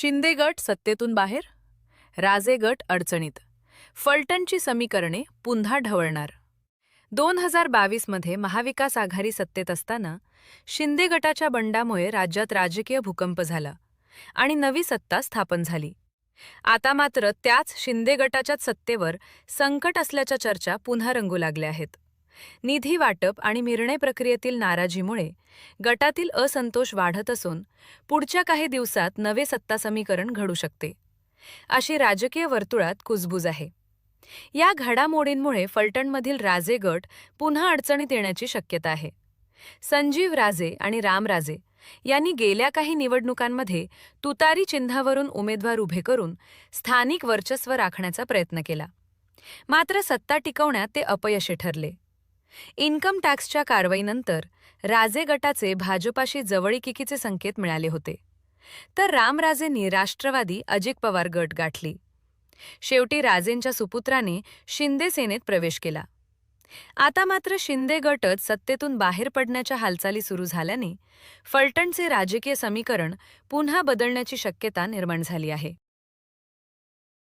शिंदे गट सत्तेतून बाहेर राजे गट अडचणीत. फलटणची समीकरणे पुन्हा ढवळणार. दोन हजार बावीसमध्ये महाविकास आघाडी सत्तेत असताना शिंदे गटाच्या बंडामुळे राज्यात राजकीय भूकंप झाला आणि नवी सत्ता स्थापन झाली. आता मात्र त्याच शिंदे गटाच्याच सत्तेवर संकट असल्याच्या चर्चा पुन्हा रंगू लागल्या आहेत. निधी वाटप आणि निर्णय प्रक्रियेतील नाराजीमुळे गटातील असंतोष वाढत असून पुढच्या काही दिवसात नवे सत्ता समीकरण घडू शकते. अशी राजकीय वर्तुळात कुजबूज आहे. या घडामोडींमुळे फलटणमधील राजे गट पुन्हा अडचणीत येण्याची शक्यता आहे. संजीव राजे आणि रामराजे यांनी गेल्या काही निवडणुकांमध्ये तुतारी चिन्हावरून उमेदवार उभे करून स्थानिक वर्चस्व राखण्याचा प्रयत्न केला. मात्र सत्ता टिकवण्यात ते अपयशी ठरले. इन्कम टॅक्सच्या कारवाईनंतर राजे गटाचे भाजपाशी जवळिकीचे संकेत मिळाले होते. तर रामराजेंनी राष्ट्रवादी अजित पवार गट गाठली. शेवटी राजेंच्या सुपुत्राने शिंदे सेनेत प्रवेश केला. आता मात्र शिंदे गटच सत्तेतून बाहेर पडण्याच्या हालचाली सुरू झाल्याने फलटणचे राजकीय समीकरण पुन्हा बदलण्याची शक्यता निर्माण झाली आहे.